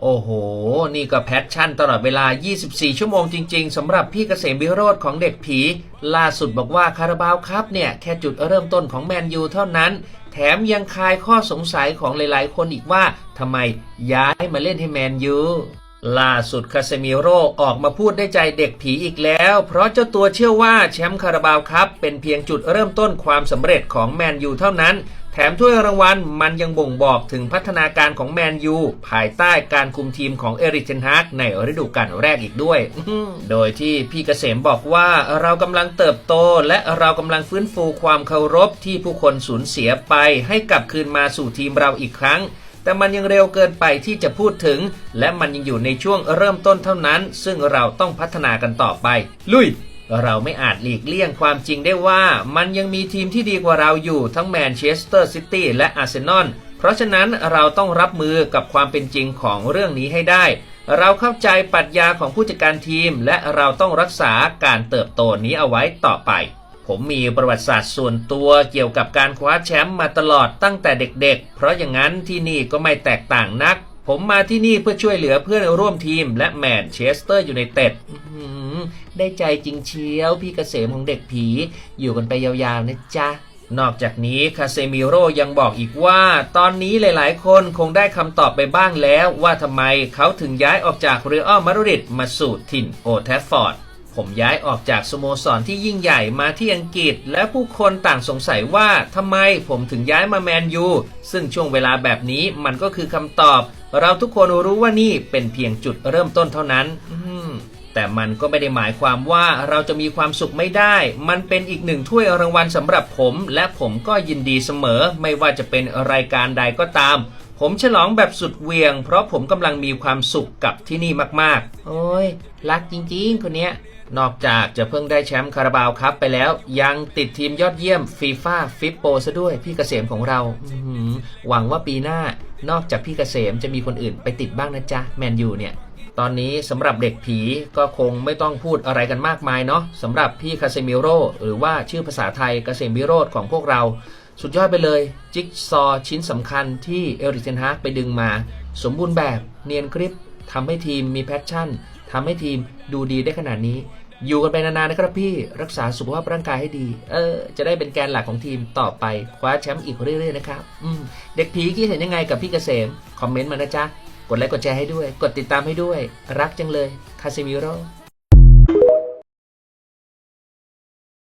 โอ้โห นี่ก็แพชชั่นตลอดเวลา 24 ชั่วโมงจริง ๆสำหรับพี่เกษมวิโรธของเด็กผี ล่าสุดบอกว่าคาราบาวครับเนี่ย แค่จุดเริ่มต้นของแมนยูเท่านั้น แถมยังคลายข้อสงสัยของหลายๆ คนอีกว่าทำไมย้ายมาเล่นให้แมนยู ล่าสุดคาเซมิโร่ออกมาพูดได้ใจเด็กผีอีกแล้ว เพราะเจ้าตัวเชื่อว่าแชมป์คาราบาวครับเป็นเพียงจุดเริ่มต้นความสำเร็จของแมนยูเท่านั้น แถมถ้วยรางวัลมันยังบ่งบอกถึงพัฒนาการของแมนยูภายใต้การคุมทีมของเอริกเทนฮากในฤดูกาลแรกอีกด้วย โดยที่พี่เกษมบอกว่าเรากำลังเติบโต และเรากำลังฟื้นฟูความเคารพที่ผู้คนสูญเสียไปให้กลับคืนมาสู่ทีมเราอีกครั้ง แต่มันยังเร็วเกินไปที่จะพูดถึง และมันยังอยู่ในช่วงเริ่มต้นเท่านั้น ซึ่งเราต้องพัฒนากันต่อไป ลุยเราไม่อาจหลีกเลี่ยงความจริงได้ว่า มันยังมีทีมที่ดีกว่าเราอยู่ทั้งแมนเชสเตอร์ซิตี้และอาร์เซนอลเพราะฉะนั้นเราต้องรับมือกับความเป็นจริงของเรื่องนี้ให้ได้ เราเข้าใจปรัชญาของผู้จัดการทีม และเราต้องรักษาการเติบโตนี้เอาไว้ต่อไป ผมมีประวัติศาสตร์ส่วนตัวเกี่ยวกับการคว้าแชมป์มาตลอดตั้งแต่เด็กๆ เพราะอย่างนั้นที่นี่ก็ไม่แตกต่างนัก ผมมาที่นี่เพื่อช่วยเหลือเพื่อนร่วมทีมและแมนเชสเตอร์อยู่ในเต็ดได้ใจจริงเชียว พี่เกษมของเด็กผี อยู่กันไปยาวๆนะจ๊ะนอกจากนี้คาเซมิโร่ยังบอกอีกว่า ตอนนี้หลายๆ คนคงได้คำตอบไปบ้างแล้ว ว่าทำไมเขาถึงย้ายออกจากเรอัลมาดริดมาสู่ถิ่นโอแทฟฟอร์ด ผมย้ายออกจากสโมสรที่ยิ่งใหญ่มาที่อังกฤษ และผู้คนต่างสงสัยว่าทำไมผมถึงย้ายมาแมนยูซึ่งช่วงเวลาแบบนี้มันก็คือคำตอบ เราทุกคนรู้ว่านี่เป็นเพียงจุดเริ่มต้นเท่านั้นแต่มันก็ไม่ได้หมายความว่าเราจะมีความสุขไม่ได้ มันเป็นอีกหนึ่งถ้วยรางวัลสำหรับผม และผมก็ยินดีเสมอ ไม่ว่าจะเป็นรายการใดก็ตาม ผมฉลองแบบสุดเหวียง เพราะผมกำลังมีความสุขกับที่นี่มากๆ โอ้ย รักจริงๆ คนเนี้ย นอกจากจะเพิ่งได้แชมป์คาราบาวครับไปแล้ว ยังติดทีมยอดเยี่ยมฟีฟ่าฟิปโปซะด้วยพี่เกษมของเราอื้อหือหวังว่าปีหน้านอกจากพี่เกษมจะมีคนอื่นไปติดบ้างนะจ๊ะแมนยูเนี่ย ตอนนี้สำหรับเด็กผีก็คงไม่ต้องพูดอะไรกันมากมายเนาะสำหรับพี่คาเซมิโร่หรือว่าชื่อภาษาไทยเกษมวิโรธของพวกเรา สุดยอดไปเลย จิ๊กซอว์ชิ้นสำคัญที่เอริกเทนฮากไปดึงมา สมบูรณ์แบบเนียนกริปทำให้ทีมมีแพชชั่นทำให้ทีมดูดีได้ขนาดนี้ อยู่กันไปนานๆนะครับพี่รักษาสุขภาพร่างกายให้ดี เออ จะได้เป็นแกนหลักของทีมต่อไป คว้าแชมป์อีกเรื่อยๆนะครับเด็กผีคิดเห็นยังไงกับพี่เกษม คอมเมนต์มานะจ๊ะ กดไลค์กดแชร์ให้ด้วย กดติดตามให้ด้วย รักจังเลยคาเซมิโร่